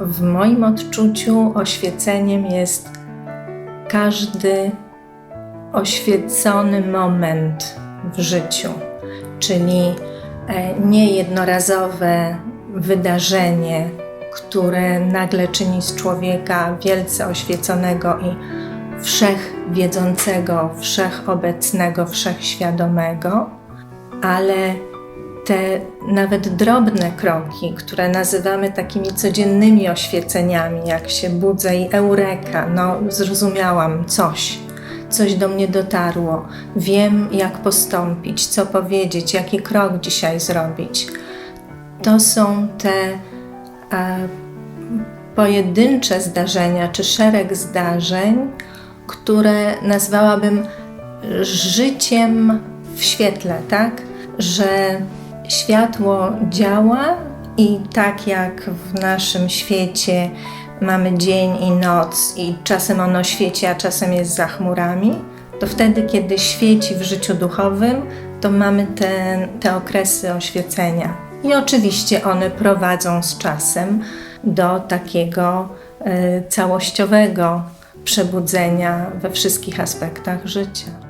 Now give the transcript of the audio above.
W moim odczuciu oświeceniem jest każdy oświecony moment w życiu, czyli e, nie jednorazowe wydarzenie, które nagle czyni z człowieka wielce oświeconego i wszechwiedzącego, wszechobecnego, wszechświadomego, ale te nawet drobne kroki, które nazywamy takimi codziennymi oświeceniami, jak się budzę i eureka, no zrozumiałam coś, coś do mnie dotarło, wiem jak postąpić, co powiedzieć, jaki krok dzisiaj zrobić. To są te e, pojedyncze zdarzenia, czy szereg zdarzeń, które nazwałabym życiem w świetle, tak? Że światło działa i tak jak w naszym świecie mamy dzień i noc i czasem ono świeci, a czasem jest za chmurami, to wtedy, kiedy świeci w życiu duchowym, to mamy te, te okresy oświecenia. I oczywiście one prowadzą z czasem do takiego e, całościowego przebudzenia we wszystkich aspektach życia.